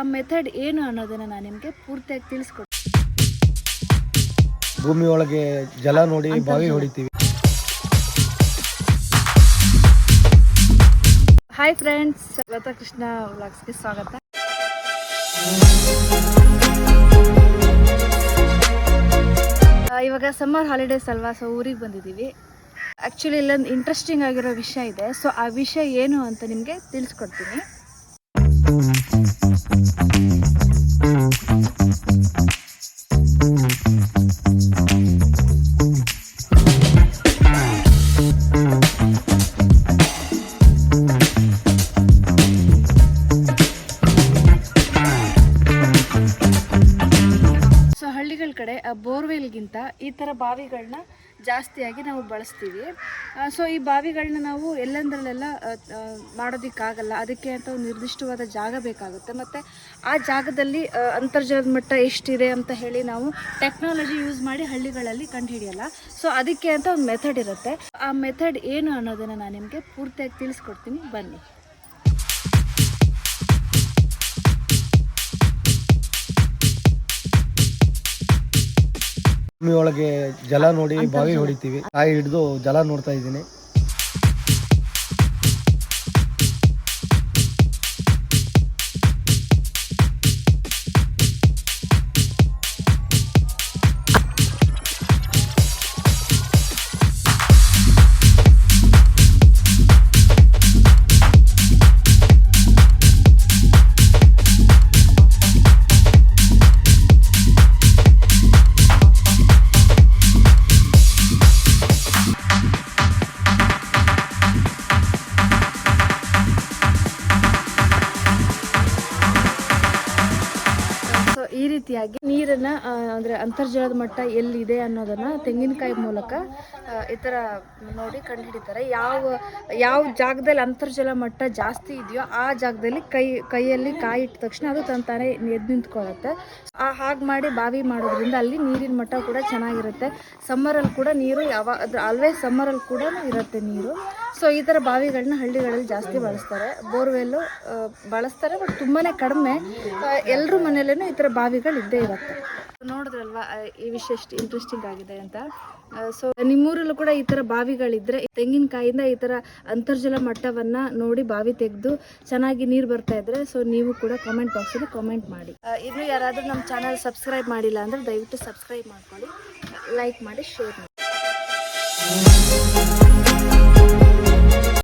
ಆ ಮೆಥಡ್ ಏನು ಅನ್ನೋದನ್ನು ನಾನು ನಿಮಗೆ ಪೂರ್ತಿಯಾಗಿ ತಿಳಿಸ್ಕೊಡ್ತೀನಿ ಭೂಮಿ ಒಳಗೆ ಜಲ ನೋಡಿ ಬಾವಿ ಹೊಡಿತೀವಿ. ಹಾಯ್ ಫ್ರೆಂಡ್ಸ್ ಕೃಷ್ಣ ವ್ಲಾಗ್ಸ್ಗೆ ಸ್ವಾಗತ. ಇವಾಗ ಸಮ್ಮರ್ ಹಾಲಿಡೇಸ್ ಅಲ್ವಾ ಸೊ ಊರಿಗೆ ಬಂದಿದ್ದೀವಿ. ಆ್ಯಕ್ಚುಲಿ ಇಲ್ಲೊಂದು ಇಂಟ್ರೆಸ್ಟಿಂಗ್ ಆಗಿರೋ ವಿಷಯ ಇದೆ. ಸೊ ಆ ವಿಷಯ ಏನು ಅಂತ ನಿಮಗೆ ತಿಳಿಸ್ಕೊಡ್ತೀನಿ. ಕಡೆ ಬೋರ್ವೆಲ್ಗಿಂತ ಈ ಥರ ಬಾವಿಗಳನ್ನ ಜಾಸ್ತಿಯಾಗಿ ನಾವು ಬಳಸ್ತೀವಿ. ಸೊ ಈ ಬಾವಿಗಳನ್ನ ನಾವು ಎಲ್ಲಂದ್ರಲ್ಲೆಲ್ಲ ಮಾಡೋದಕ್ಕಾಗಲ್ಲ. ಅದಕ್ಕೆ ಅಂತ ಒಂದು ನಿರ್ದಿಷ್ಟವಾದ ಜಾಗ ಬೇಕಾಗುತ್ತೆ. ಮತ್ತು ಆ ಜಾಗದಲ್ಲಿ ಅಂತರ್ಜಲದ ಮಟ್ಟ ಎಷ್ಟಿದೆ ಅಂತ ಹೇಳಿ ನಾವು ಟೆಕ್ನಾಲಜಿ ಯೂಸ್ ಮಾಡಿ ಹಳ್ಳಿಗಳಲ್ಲಿ ಕಂಡುಹಿಡಿಯಲ್ಲ. ಸೊ ಅದಕ್ಕೆ ಅಂತ ಒಂದು ಮೆಥಡ್ ಇರುತ್ತೆ. ಆ ಮೆಥಡ್ ಏನು ಅನ್ನೋದನ್ನು ನಾನು ನಿಮಗೆ ಪೂರ್ತಿಯಾಗಿ ತಿಳಿಸ್ಕೊಡ್ತೀನಿ. ಬನ್ನಿ. ಭೂಮಿ ಜಲ ನೋಡಿ ಬಾವಿ ಹೊಡಿತೀವಿ. ಕಾಯಿ ಹಿಡಿದು ಜಲ ನೋಡ್ತಾ ಇದ್ದೀನಿ. ಈ ರೀತಿಯಾಗಿ ನೀರನ್ನ ಅಂದ್ರೆ ಅಂತರ್ಜಲದ ಮಟ್ಟ ಎಲ್ಲಿದೆ ಅನ್ನೋದನ್ನ ತೆಂಗಿನಕಾಯಿ ಮೂಲಕ ಈ ಥರ ನೋಡಿ ಕಂಡುಹಿಡಿತಾರೆ. ಯಾವ ಯಾವ ಜಾಗದಲ್ಲಿ ಅಂತರ್ಜಲ ಮಟ್ಟ ಜಾಸ್ತಿ ಇದೆಯೋ ಆ ಜಾಗದಲ್ಲಿ ಕೈ, ಕೈಯಲ್ಲಿ ಕಾಯಿ ಇಟ್ಟ ತಕ್ಷಣ ಅದು ತನ್ನ ತಾನೇ ಎದ್ದು ನಿಂತ್ಕೊಳ್ಳುತ್ತೆ. ಆ ಹಾಗೆ ಮಾಡಿ ಬಾವಿ ಮಾಡೋದ್ರಿಂದ ಅಲ್ಲಿ ನೀರಿನ ಮಟ್ಟ ಕೂಡ ಚೆನ್ನಾಗಿರುತ್ತೆ. ಸಮ್ಮರಲ್ಲಿ ಕೂಡ ನೀರು ಯಾವ ಆಲ್ವೇಸ್ ಸಮ್ಮರಲ್ಲಿ ಕೂಡ ಇರುತ್ತೆ ನೀರು. ಸೊ ಈ ಥರ ಬಾವಿಗಳನ್ನ ಹಳ್ಳಿಗಳಲ್ಲಿ ಜಾಸ್ತಿ ಬಳಸ್ತಾರೆ. ಬೋರ್ವೆಲ್ಲು ಬಳಸ್ತಾರೆ ಬಟ್ ತುಂಬಾ ಕಡಿಮೆ. ಎಲ್ಲರ ಮನೆಯಲ್ಲೇನೂ ಈ ಥರ ಬಾವಿಗಳು ಇದ್ದೇ ಇರುತ್ತೆ. ನೋಡಿದ್ರಲ್ವ ಈ ವಿಷಯ ಎಷ್ಟು ಇಂಟ್ರೆಸ್ಟಿಂಗ್ ಆಗಿದೆ ಅಂತ? ಸೊ ನಿಮ್ಮೂರಲ್ಲೂ ಕೂಡ ಈ ಥರ ಬಾವಿಗಳಿದ್ದರೆ ತೆಂಗಿನಕಾಯಿಂದ ಈ ಥರ ಅಂತರ್ಜಲ ಮಟ್ಟವನ್ನು ನೋಡಿ ಬಾವಿ ತೆಗೆದು ಚೆನ್ನಾಗಿ ನೀರು ಬರ್ತಾ ಇದ್ರೆ ಸೊ ನೀವು ಕೂಡ ಕಾಮೆಂಟ್ ಬಾಕ್ಸಲ್ಲಿ ಕಾಮೆಂಟ್ ಮಾಡಿ. ಇನ್ನು ಯಾರಾದರೂ ನಮ್ಮ ಚಾನಲ್ ಸಬ್ಸ್ಕ್ರೈಬ್ ಮಾಡಿಲ್ಲ ಅಂದರೆ ದಯವಿಟ್ಟು ಸಬ್ಸ್ಕ್ರೈಬ್ ಮಾಡ್ಕೊಳ್ಳಿ ಲೈಕ್ ಮಾಡಿ ಶೇರ್ ಮಾಡಿ.